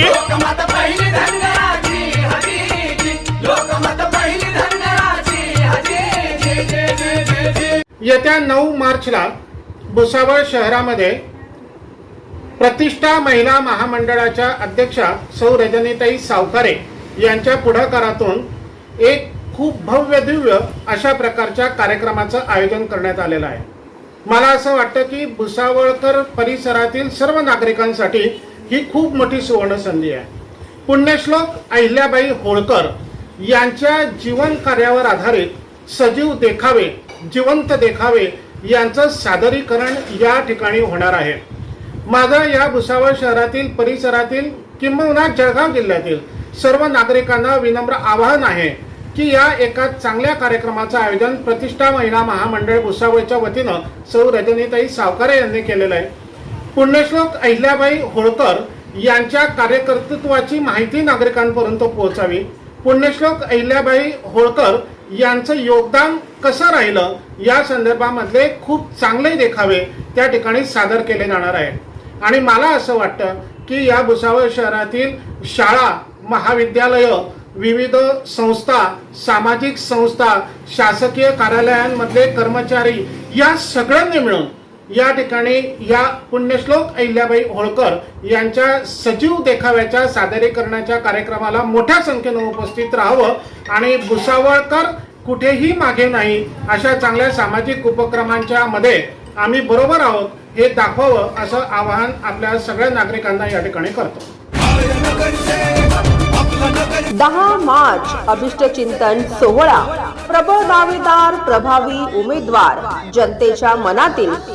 लोकमत पहिली धनगराची लोकमत पहिली धनगराची येत्या नऊ मार्चला भुसावळ शहरामध्ये प्रतिष्ठा महिला महामंडळाच्या अध्यक्षा सौ रजनीताई सावकारे यांच्या पुढाकारातून एक खूप भव्य दिव्य अशा प्रकारच्या कार्यक्रमाचं आयोजन करण्यात आलेलं आहे. मला असं वाटतं की भुसावळकर परिसरातील सर्व नागरिकांसाठी ही खूप मोठी सुवर्ण संधी आहे. पुण्यश्लोक अहिल्याबाई होळकर यांच्या जीवन कार्यावर आधारित सजीव देखावे जिवंत देखावे यांचं सादरीकरण या ठिकाणी होणार आहे. माझं या भुसावळ शहरातील परिसरातील किंबहुना जळगाव जिल्ह्यातील सर्व नागरिकांना विनम्र आवाहन आहे की या एका चांगल्या कार्यक्रमाचं आयोजन प्रतिष्ठा महिला महामंडळ भुसावळच्या वतीनं सौ रजनीताई सावकारे यांनी केलेलं आहे. पुण्यश्लोक अहिल्याबाई होळकर यांच्या कार्यकर्तृत्वाची माहिती नागरिकांपर्यंत पोहोचावी. पुण्यश्लोक अहिल्याबाई होळकर यांचं योगदान कसं राहिलं? या संदर्भामधले खूप चांगले देखावे त्या ठिकाणी सादर केले जाणार आहे आणि मला असं वाटतं की या भुसावळ शहरातील शाळा महाविद्यालय विविध संस्था सामाजिक संस्था शासकीय कार्यालयांमधले कर्मचारी या सगळ्यांनी मिळून या ठिकाणी या पुण्यश्लोक अहिल्याबाई होळकर यांच्या सजीव देखाव्याच्या सादरीकरणाच्या कार्यक्रमाला मोठ्या संख्येनं उपस्थित राहावं आणि भुसावळकर कुठेही मागे नाही अशा चांगल्या सामाजिक उपक्रमांच्या मध्ये आम्ही बरोबर आहोत हे दाखवावं असं आवाहन आपल्या सगळ्या नागरिकांना या ठिकाणी करतो. दहा मार्च अभिष्ट चिंतन सोहळा. प्रबळ दावेदार प्रभावी उमेदवार. जनतेच्या मनातील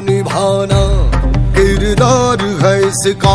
निभाना किरदार है इसका।